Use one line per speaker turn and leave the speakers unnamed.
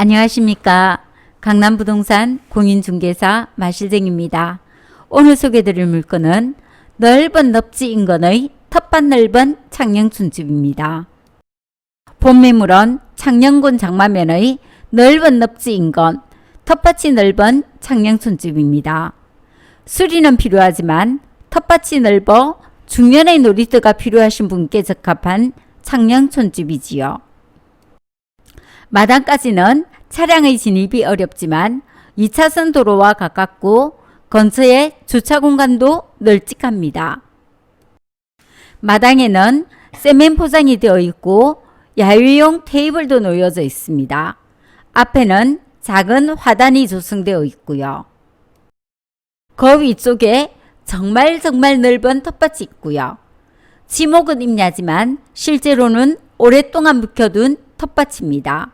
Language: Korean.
안녕하십니까. 강남부동산 공인중개사 마실쟁입니다. 오늘 소개드릴 물건은 넓은 넙지 인건의 텃밭 넓은 창녕촌집입니다. 본매물은 창녕군 장마면의 넓은 넙지 인건, 텃밭이 넓은 창녕촌집입니다. 수리는 필요하지만 텃밭이 넓어 중년의 놀이터가 필요하신 분께 적합한 창녕촌집이지요. 마당까지는 차량의 진입이 어렵지만 2차선 도로와 가깝고 근처에 주차 공간도 널찍합니다. 마당에는 세멘 포장이 되어 있고 야유용 테이블도 놓여져 있습니다. 앞에는 작은 화단이 조성되어 있고요. 그 위쪽에 정말 정말 넓은 텃밭이 있고요. 지목은 임야지만 실제로는 오랫동안 묵혀둔 텃밭입니다.